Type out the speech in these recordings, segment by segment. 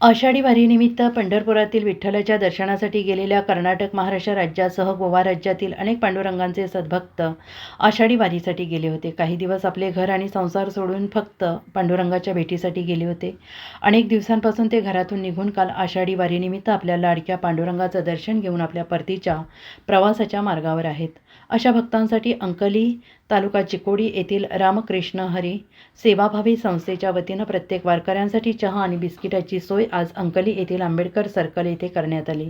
आषाढी वारीनिमित्त पंढरपुरातील विठ्ठलाच्या दर्शनासाठी गेलेल्या कर्नाटक महाराष्ट्र राज्यासह गोवा राज्यातील अनेक पांडुरंगांचे सद्भक्त आषाढी वारीसाठी गेले होते. काही दिवस आपले घर आणि संसार सोडून फक्त पांडुरंगाच्या भेटीसाठी गेले होते. अनेक दिवसांपासून ते घरातून निघून काल आषाढी वारीनिमित्त आपल्या लाडक्या पांडुरंगाचं दर्शन घेऊन आपल्या परतीच्या प्रवासाच्या मार्गावर आहेत. अशा भक्तांसाठी अंकली तालुका चिकोडी येथील रामकृष्ण हरी सेवाभावी संस्थेच्या वतीनं प्रत्येक वारकऱ्यांसाठी चहा आणि बिस्किटाची सोय आज अंकली येथील आंबेडकर सर्कल येथे करण्यात आली.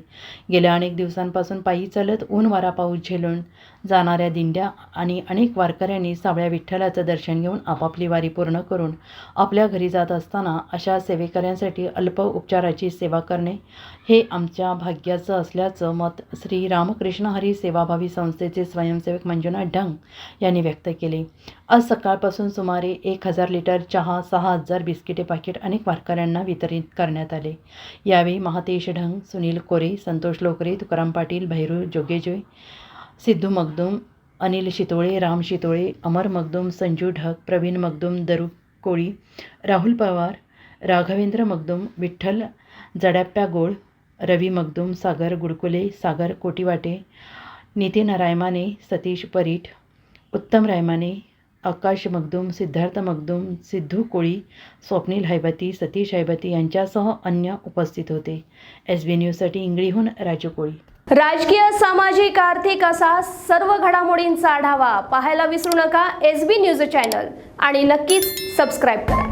गेल्या अनेक दिवसांपासून पायी चालत ऊन वारा पाऊस झेलून जाणाऱ्या दिंड्या आणि अनेक वारकऱ्यांनी सावळ्या विठ्ठलाचं दर्शन घेऊन आपापली वारी पूर्ण करून आपल्या घरी जात असताना अशा सेवेकऱ्यांसाठी अल्प उपचाराची सेवा करणे हे आमच्या भाग्याचं असल्याचं मत श्री रामकृष्ण हरी सेवाभावी संस्थेचे स्वयंसेवक मंजुनाथ ढंग यांनी व्यक्त केले. आज सकाळपासून सुमारे एक हजार लिटर चहा सहा हजार बिस्किटे पाकिट अनेक वारकऱ्यांना वितरित करण्यात आले. यावेळी महातेश ढंग सुनील कोरे संतोष लोकरे तुकाराम पाटील भैरू जोगेजोय सिद्धू मगदूम अनिल शितोळे राम शितोळे अमर मगदूम संजू ढग प्रवीण मगदूम दरू कोळी राहुल पवार राघवेंद्र मगदूम विठ्ठल जडाप्या गोळ रवी मगदूम सागर गुडकुले सागर कोटीवाटे नितीन रायमाने सतीश परीठ उत्तम रायमाने आकाश मगदूम सिद्धार्थ मगदूम सिद्धू कोळी स्वप्नील हैबती सतीश हैबती यांच्यासह अन्य उपस्थित होते. एस बी न्यूजसाठी इंगळीहून राजू कोळी. राजकीय सामाजिक आर्थिक असा सर्व घडामोडींचा आढावा पाहायला विसरू नका एस बी न्यूज चॅनल आणि नक्कीच सबस्क्राईब करा.